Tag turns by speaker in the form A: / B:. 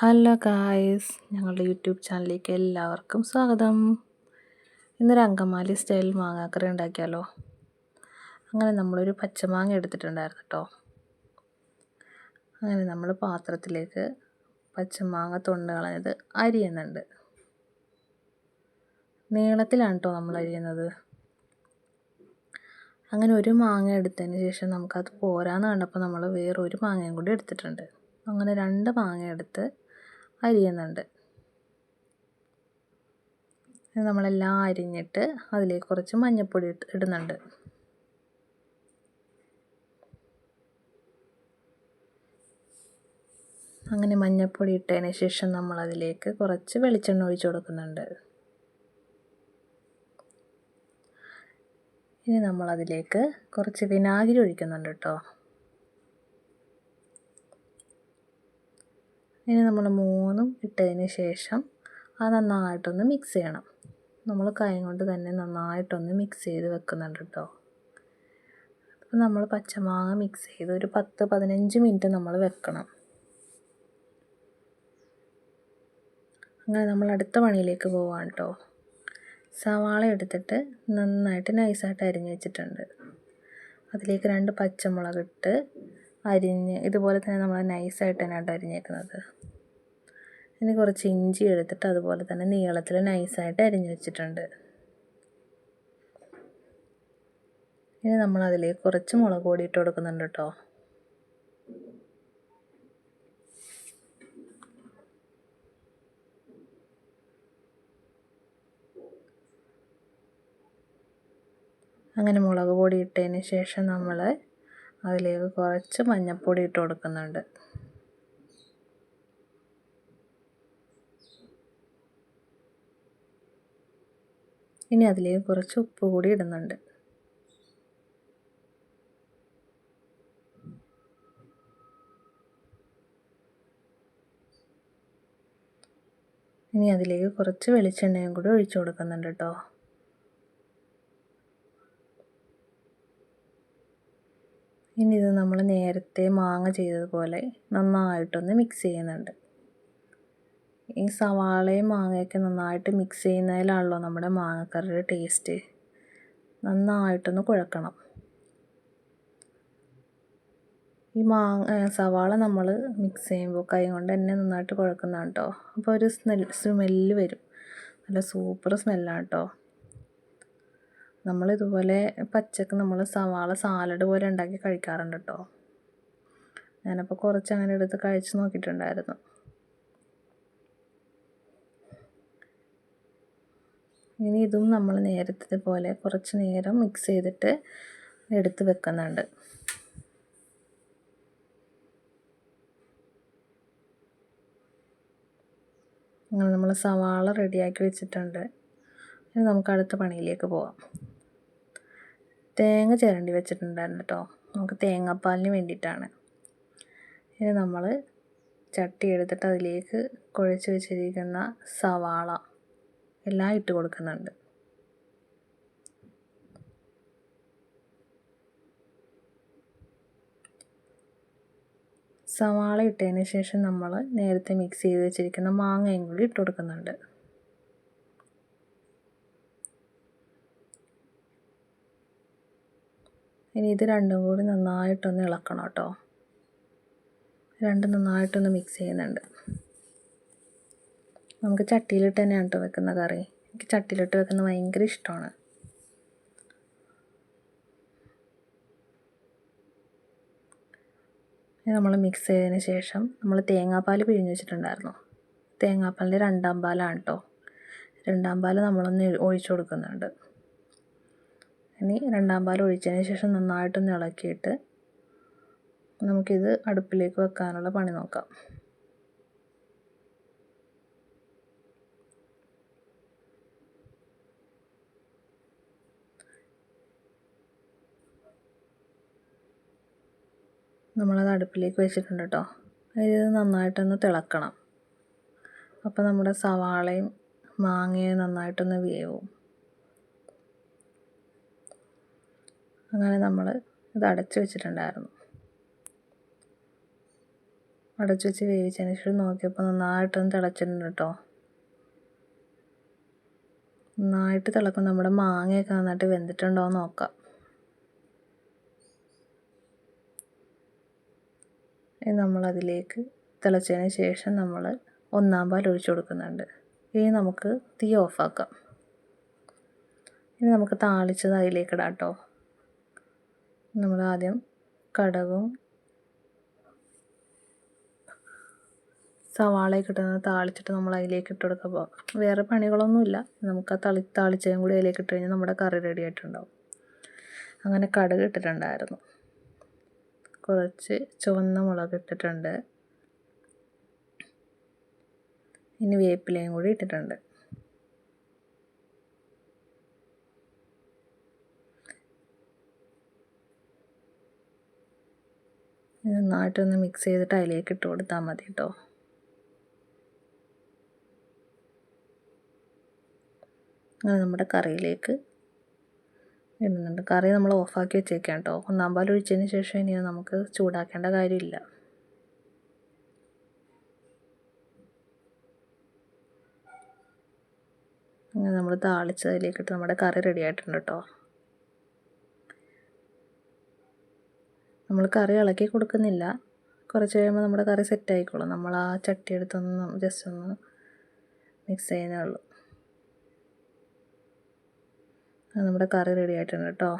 A: Hello guys ഞങ്ങളുടെ YouTube ചാനലിലേക്ക് എല്ലാവർക്കും സ്വാഗതം. ഇന്നൊരു അങ്കമാലി സ്റ്റൈൽ മാങ്ങാക്കറി ഉണ്ടാക്കിയാലോ? അങ്ങനെ നമ്മളൊരു പച്ചമാങ്ങ എടുത്തിട്ടുണ്ടായിരുന്നു കേട്ടോ അങ്ങനെ നമ്മൾ പാത്രത്തിലേക്ക് പച്ചമാങ്ങ തൊണ്ട് കളഞ്ഞത് അരിയുന്നുണ്ട്. നീളത്തിലാണ് കേട്ടോ നമ്മൾ അരിയുന്നത്. അങ്ങനെ ഒരു മാങ്ങ എടുത്തതിന് ശേഷം നമുക്കത് പോരാന്ന് കണ്ടപ്പോൾ നമ്മൾ വേറൊരു മാങ്ങയും കൂടി എടുത്തിട്ടുണ്ട്. അങ്ങനെ രണ്ട് മാങ്ങ എടുത്ത് അരിയുന്നുണ്ട് നമ്മളെല്ലാം അരിഞ്ഞിട്ട് അതിലേക്ക് കുറച്ച് മഞ്ഞൾപ്പൊടി ഇടുന്നുണ്ട്. അങ്ങനെ മഞ്ഞൾപ്പൊടി ഇട്ടതിന് ശേഷം നമ്മളതിലേക്ക് കുറച്ച് വെളിച്ചെണ്ണ ഒഴിച്ചു കൊടുക്കുന്നുണ്ട്. ഇനി നമ്മളതിലേക്ക് കുറച്ച് വിനാഗിരി ഒഴിക്കുന്നുണ്ട് കേട്ടോ. ഇനി നമ്മൾ മൂന്നും ഇട്ടതിന് ശേഷം അത് നന്നായിട്ടൊന്ന് മിക്സ് ചെയ്യണം. നമ്മൾ കൈ കൊണ്ട് തന്നെ നന്നായിട്ടൊന്ന് മിക്സ് ചെയ്ത് വെക്കുന്നുണ്ട് കേട്ടോ. അപ്പോൾ നമ്മൾ പച്ചമാങ്ങ മിക്സ് ചെയ്ത് ഒരു പത്ത് പതിനഞ്ച് മിനിറ്റ് നമ്മൾ വെക്കണം. അങ്ങനെ നമ്മൾ അടുത്ത പണിയിലേക്ക് പോവാണ് കേട്ടോ. സവാള എടുത്തിട്ട് നന്നായിട്ട് നൈസായിട്ട് അരിഞ്ഞ് വെച്ചിട്ടുണ്ട്. അതിലേക്ക് രണ്ട് പച്ചമുളകിട്ട് അരിഞ്ഞ് ഇതുപോലെ തന്നെ നമ്മൾ നൈസായിട്ട് തന്നെയാണ് അരിഞ്ഞേക്കുന്നത്. ഇനി കുറച്ച് ഇഞ്ചി എടുത്തിട്ട് അതുപോലെ തന്നെ നീളത്തിൽ നൈസായിട്ട് അരിഞ്ഞു വെച്ചിട്ടുണ്ട്. ഇനി നമ്മൾ അതിലേക്ക് കുറച്ച് മുളക് പൊടി ഇട്ട് കൊടുക്കുന്നുണ്ട് കേട്ടോ. അങ്ങനെ മുളക് പൊടി ഇട്ടതിന് ശേഷം നമ്മൾ അതിലേക്ക് കുറച്ച് മഞ്ഞൾപ്പൊടി ഇട്ട് കൊടുക്കുന്നുണ്ട്. ഇനി അതിലേക്ക് കുറച്ച് ഉപ്പ് കൂടി ഇടുന്നുണ്ട്. ഇനി അതിലേക്ക് കുറച്ച് വെളിച്ചെണ്ണയും കൂടി ഒഴിച്ചു കൊടുക്കുന്നുണ്ട് കേട്ടോ. ഇനി ഇത് നമ്മൾ നേരത്തെ മാങ്ങ ചെയ്തതുപോലെ നന്നായിട്ടൊന്ന് മിക്സ് ചെയ്യുന്നുണ്ട്. ഈ സവാളയും മാങ്ങയൊക്കെ നന്നായിട്ട് മിക്സ് ചെയ്യുന്നതിലാണല്ലോ നമ്മുടെ മാങ്ങക്കറിയുടെ ടേസ്റ്റ് നന്നായിട്ടൊന്ന് കുഴക്കണം. ഈ മാങ്ങ സവാള നമ്മൾ മിക്സ് ചെയ്യുമ്പോൾ കൈ കൊണ്ട് തന്നെ നന്നായിട്ട് കുഴക്കുന്നതാണ് കേട്ടോ അപ്പോൾ ഒരു സ്മെൽ സ്മെല്ല് വരും. നല്ല സൂപ്പർ സ്മെല്ലാണ് കേട്ടോ നമ്മളിതുപോലെ പച്ചക്ക് നമ്മൾ സവാള സാലഡ് പോലെ ഉണ്ടാക്കി കഴിക്കാറുണ്ട് കേട്ടോ ഞാനപ്പോൾ കുറച്ച് അങ്ങനെ എടുത്ത് കഴിച്ച് നോക്കിയിട്ടുണ്ടായിരുന്നു. ഇനി ഇതും നമ്മൾ നേരത്തെ പോലെ കുറച്ച് നേരം മിക്സ് ചെയ്തിട്ട് എടുത്ത് വെക്കുന്നുണ്ട്. അങ്ങനെ നമ്മൾ സവാള റെഡിയാക്കി വെച്ചിട്ടുണ്ട്. ഇനി നമുക്ക് അടുത്ത പണിയിലേക്ക് പോവാം. തേങ്ങ ചിരണ്ടി വെച്ചിട്ടുണ്ടായിരുന്നു കേട്ടോ നമുക്ക് തേങ്ങാപ്പാലിന് വേണ്ടിയിട്ടാണ്. ഇനി നമ്മൾ ചട്ടി എടുത്തിട്ട് അതിലേക്ക് കുഴച്ച് വെച്ചിരിക്കുന്ന സവാള എല്ലാം ഇട്ട് കൊടുക്കുന്നുണ്ട്. സവാള ഇട്ടതിന് ശേഷം നമ്മൾ നേരത്തെ മിക്സ് ചെയ്ത് വെച്ചിരിക്കുന്ന മാങ്ങയും കൂടി ഇട്ട് കൊടുക്കുന്നുണ്ട്. ഇനി ഇത് രണ്ടും കൂടി നന്നായിട്ടൊന്ന് ഇളക്കണം കേട്ടോ. രണ്ടും നന്നായിട്ടൊന്ന് മിക്സ് ചെയ്യുന്നുണ്ട്. നമുക്ക് ചട്ടിയിലിട്ട് തന്നെയാണ് കേട്ടോ വെക്കുന്ന കറി. എനിക്ക് ചട്ടിയിലിട്ട് വെക്കുന്നത് ഭയങ്കര ഇഷ്ടമാണ്. നമ്മൾ മിക്സ് ചെയ്തതിന് ശേഷം നമ്മൾ തേങ്ങാപ്പാൽ പിഴിഞ്ഞ് വെച്ചിട്ടുണ്ടായിരുന്നു. തേങ്ങാപ്പാലിന്റെ രണ്ടാം പാലാണ് കേട്ടോ രണ്ടാം പാൽ നമ്മളൊന്ന് ഒഴിച്ചു കൊടുക്കുന്നുണ്ട്. ഇനി രണ്ടാം പാൽ ഒഴിച്ചതിന് ശേഷം നന്നായിട്ടൊന്ന് ഇളക്കിയിട്ട് നമുക്കിത് അടുപ്പിലേക്ക് വെക്കാനുള്ള പണി നോക്കാം. നമ്മളത് അടുപ്പിലേക്ക് വെച്ചിട്ടുണ്ട് കേട്ടോ ഇത് നന്നായിട്ടൊന്ന് തിളക്കണം. അപ്പോൾ നമ്മുടെ സവാളയും മാങ്ങയും നന്നായിട്ടൊന്ന് വേവും. അങ്ങനെ നമ്മൾ ഇത് അടച്ചു വെച്ചിട്ടുണ്ടായിരുന്നു. അടച്ചു വെച്ച് വേവിച്ചതിന് ശേഷം നോക്കിയപ്പോൾ നന്നായിട്ടൊന്ന് തിളച്ചിട്ടുണ്ട് കേട്ടോ നന്നായിട്ട് തിളക്കും നമ്മുടെ മാങ്ങയൊക്കെ നന്നായിട്ട് വെന്തിട്ടുണ്ടോ എന്ന് നോക്കാം. നമ്മളതിലേക്ക് തിളച്ചതിന് ശേഷം നമ്മൾ ഒന്നാം പാൽ ഒഴിച്ചു കൊടുക്കുന്നുണ്ട്. ഇനി നമുക്ക് തീ ഓഫാക്കാം. ഇനി നമുക്ക് താളിച്ചത് അതിലേക്ക് ഇടാം കേട്ടോ. നമ്മൾ ആദ്യം കടകും സവാളയൊക്കെ ഇട്ടുന്നത് താളിച്ചിട്ട് നമ്മൾ അതിലേക്ക് ഇട്ട് കൊടുക്കുമ്പോൾ വേറെ പണികളൊന്നുമില്ല. നമുക്ക് ആ തളി താളിച്ചതും കൂടി അതിലേക്ക് ഇട്ട് കഴിഞ്ഞാൽ നമ്മുടെ കറി റെഡി ആയിട്ടുണ്ടാവും. അങ്ങനെ കടുക് ഇട്ടിട്ടുണ്ടായിരുന്നു. കുറച്ച് ചുവന്ന മുളക് ഇട്ടിട്ടുണ്ട്. ഇനി വേപ്പിലയും കൂടി ഇട്ടിട്ടുണ്ട്. നന്നായിട്ടൊന്ന് മിക്സ് ചെയ്തിട്ട് അതിലേക്ക് ഇട്ട് കൊടുത്താൽ മതി കേട്ടോ അങ്ങനെ നമ്മുടെ കറിയിലേക്ക് ഇടുന്നുണ്ട് കറി നമ്മൾ ഓഫാക്കി വെച്ചേക്കാം കേട്ടോ. ഒന്നാം പാൽ ഒഴിച്ചതിന് ശേഷം ഇനി നമുക്ക് ചൂടാക്കേണ്ട കാര്യമില്ല. അങ്ങനെ നമ്മൾ താളിച്ചതിലേക്കിട്ട് നമ്മുടെ കറി റെഡി ആയിട്ടുണ്ട് കേട്ടോ. നമ്മൾ കറി ഇളക്കി കൊടുക്കുന്നില്ല. കുറച്ച് കഴിയുമ്പോൾ നമ്മുടെ കറി സെറ്റ് ആയിക്കോളും. നമ്മൾ ആ ചട്ടി എടുത്തൊന്ന് ജസ്റ്റ് ഒന്ന് മിക്സ് ചെയ്യുന്നേ ഉള്ളൂ. നമ്മുടെ കറി റെഡി ആയിട്ടുണ്ട് കേട്ടോ.